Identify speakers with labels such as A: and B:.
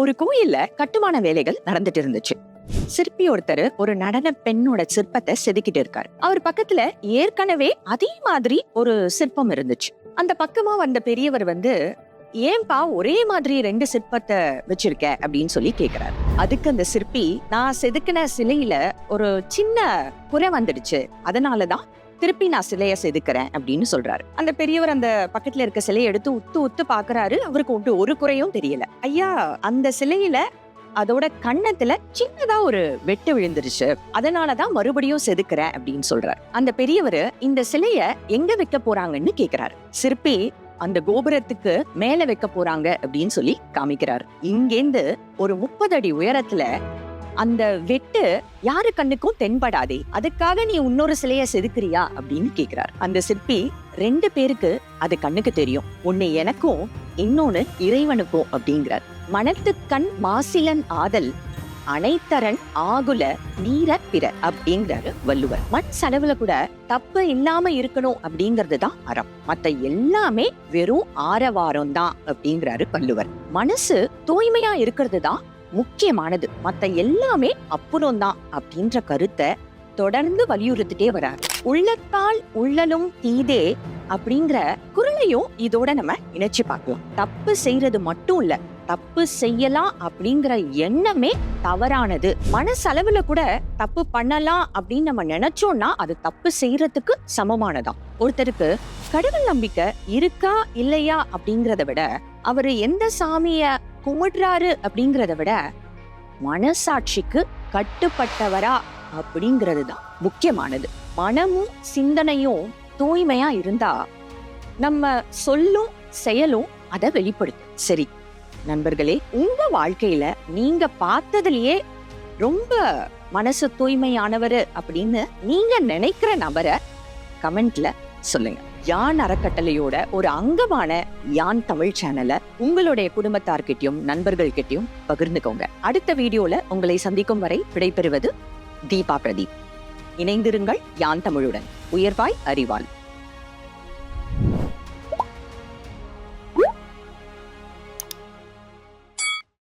A: ஒரு கோயில்ல கட்டுமான வேலைகள் நடந்துட்டு இருந்துச்சு. சிற்பி ஒருத்தர் ஒரு நடன பெண்ணோட சிற்பத்தை செதுக்கிட்டு இருக்காரு. அவர் பக்கத்துல ஏற்கனவே அதே மாதிரி ஒரு சிற்பம் இருந்துச்சு. அந்த பக்கமா வந்த பெரியவர் வந்து ஏன்பா ஒரே மாதிரி ரெண்டு சிற்பத்தை வச்சிருக்க? அப்படின்னு சொல்லி கேக்குறாரு. அதுக்கு அந்த சிற்பி நான் செதுக்கின சிலையில ஒரு சின்ன குறை வந்துடுச்சு. அதனாலதான் திருப்பி நான் சிலையை செதுக்கிறேன் அப்படின்னு சொல்றாரு. அந்த பெரியவர் அந்த பக்கத்துல இருக்க சிலையை எடுத்து உத்து உத்து பாக்குறாரு. அவருக்கு ஒன்று ஒரு குறையும் தெரியல. ஐயா அந்த சிலையில அதோட கண்ணத்துல சின்னதா ஒரு வெட்டு விழுந்துருச்சு. அதனாலதான் மறுபடியும் செதுக்கிறேன் அப்படின்னு சொல்றாரு. அந்த பெரியவர் இந்த சிலைய எங்க வைக்க போறாங்கன்னு கேக்குறாரு. சிற்பி அந்த கோபுரத்துக்கு மேல வைக்க போறாங்க அப்படின்னு சொல்லி காமிக்கிறார். இங்கேந்து ஒரு முப்பது அடி உயரத்துல அந்த வெட்டு யாரு கண்ணுக்கும் தென்படாதே. அதுக்காக நீ இன்னொரு சிலைய செதுக்குறியா அப்படின்னு கேக்குறாரு. அந்த சிற்பி ரெண்டு பேருக்கு அது கண்ணுக்கு தெரியும். ஒன்னு எனக்கும் இன்னொன்னு இறைவனுக்கும் அப்படிங்கிறார். மனத்து கண் மாசிலன் ஆதல் அனைத்தரன் ஆகுல நீர பிற அப்படிங்கிறாரு வள்ளுவர். மண் செலவுல கூட தப்பு இல்லாம இருக்கணும் அப்படிங்கிறது தான் அறம். மத்த எல்லாமே வெறும் ஆரவாரம் தான் அப்படிங்கிறாரு வள்ளுவர். மனசு தூய்மையா இருக்கிறது தான் முக்கியமானது. மத்த எல்லாமே அப்புறம் தான் அப்படின்ற கருத்தை தொடர்ந்து வலியுறுத்திட்டே வராரு. உள்ளத்தால் உள்ளலும் தீதே அப்படிங்கிற குரலையும் இதோட நம்ம இணைச்சு பார்க்கலாம். தப்பு செய்யறது மட்டும் இல்ல தப்பு செய்யலாம் அப்படிங்கிற எண்ணமே தவறானது. மனசளவுல கூட தப்பு பண்ணலாம் அப்படின்னு நம்ம நினைச்சோம்னா அது தப்பு செய்யறதுக்கு சமமானதாம் ஒருத்தருக்கு கடவுள் நம்பிக்கை இருக்கா இல்லையா அப்படிங்கறத விட அவரு எந்த சாமிய கும்பிடுறாரு அப்படிங்கிறத விட மனசாட்சிக்கு கட்டுப்பட்டவரா அப்படிங்கிறது தான் முக்கியமானது. மனமும் சிந்தனையும் தூய்மையா இருந்தா நம்ம சொல்லும் செயலும் அதை வெளிப்படுத்தும். சரி நண்பர்களே உங்க வாழ்க்கையில நீங்க பார்த்ததுலயே ரொம்ப மனசு தூய்மையானவர் அப்படின்னு நீங்க நினைக்கிற நபரை கமெண்ட்ல சொல்லுங்க. யான் அறக்கட்டளையோட ஒரு அங்கமான யான் தமிழ் சேனலை உங்களுடைய குடும்பத்தார்கிட்டயும் நண்பர்கள்கிட்டயும் பகிர்ந்துக்கோங்க. அடுத்த வீடியோல உங்களை சந்திக்கும் வரை விடைபெறுவது தீபா பிரதீப். இணைந்திருங்கள் யான் தமிழுடன். உயர்வாய் அறிவாள்.